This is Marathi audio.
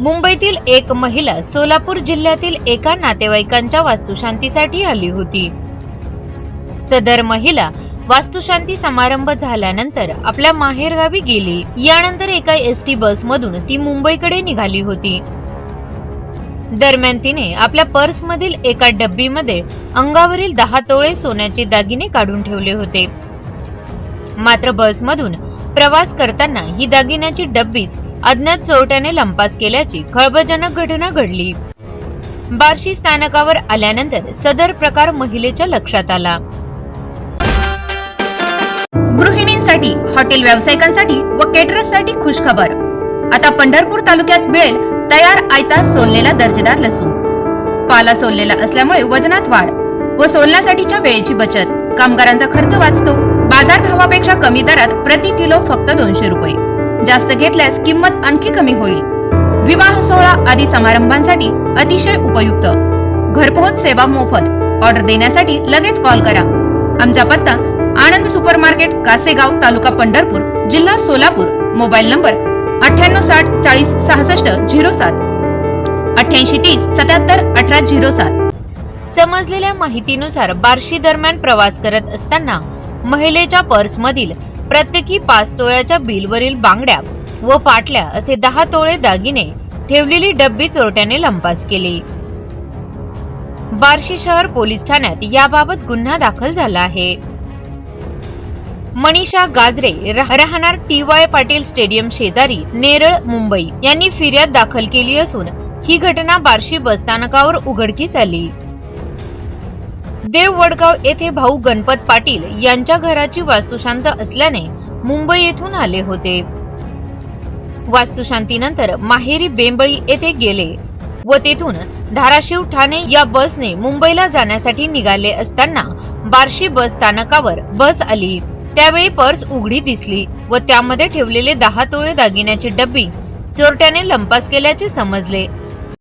मुंबईतील एक महिला सोलापूर जिल्ह्यातील एका नातेवाईकांच्या वास्तुशांतीसाठी आली होती. सदर महिला वास्तुशांती समारंभ झाल्यानंतर आपल्या माहेरगावी गेली. यानंतर एका एस टी बसमधून ती मुंबईकडे निघाली होती. दरम्यान तिने आपल्या पर्समधील एका डब्बीमध्ये अंगावरील दहा तोळे सोन्याचे दागिने काढून ठेवले होते. मात्र बसमधून प्रवास करताना ही दागिन्याची डब्बीच अज्ञात चोरट्याने लंपास केल्याची खळबळजनक घटना घडली. बार्शी स्थानकावर आल्यानंतर सदर प्रकार महिलेच्या लक्षात आला. गृहिणींसाठी हॉटेल व्यावसायिकांसाठी व केटरर्ससाठी खुश खबर आता पंढरपूर तालुक्यात मिळेल तयार आयता सोललेला दर्जेदार लसूण. पाला सोललेला असल्यामुळे वजनात वाढ व सोलण्यासाठीच्या वेळेची बचत. कामगारांचा खर्च वाचतो. बाजार भावापेक्षा कमी दरात प्रति किलो फक्त दोनशे रुपये. जास्त घेतल्यास किंमत आणखी कमी होईल. विवाह सोहळा आदी समारंभांसाठी अतिशय उपयुक्त. घरपोहोच सेवा मोफत. ऑर्डर देण्यासाठी लगेच कॉल करा. आमचा पत्ता आनंद सुपर मार्केट कासेगाव तालुका पंढरपूर जिल्हा सोलापूर. मोबाईल नंबर अठ्ठ्याण्णव साठ चाळीस सहासष्ट झिरो सात. अठ्ठ्याऐंशी तीस सत्याहत्तर अठरा झिरो सात. समजलेल्या माहितीनुसार बार्शी दरम्यान प्रवास करत असताना महिलेच्या पर्समधील प्रत्येकी पाच तोळ्याच्या बिलवरील बांगड्या व पाटल्या असे दहा तोळे दागिने ठेवलेली डब्बी चोरट्याने लंपास केली. बार्शी शहर पोलीस ठाण्यात याबाबत गुन्हा दाखल झाला आहे. मनीषा गाजरे राहणार टी वाय पाटील स्टेडियम शेजारी नेरळ मुंबई यांनी फिर्याद दाखल केली असून ही घटना बार्शी बसस्थानकावर उघडकीस आली. देव वडगाव येथे भाऊ गणपत पाटील यांच्या घराची वास्तुशांत असल्याने मुंबई येथून आले होते. वास्तुशांतीनंतर माहेरी बेंबळी येथे गेले व तेथून धाराशिव ठाणे या बसने मुंबईला जाण्यासाठी निघाले असताना बार्शी बस स्थानकावर बस आली. त्यावेळी पर्स उघडी दिसली व त्यामध्ये ठेवलेले दहा तोळे दागिन्याची डब्बी चोरट्याने लंपास केल्याचे समजले.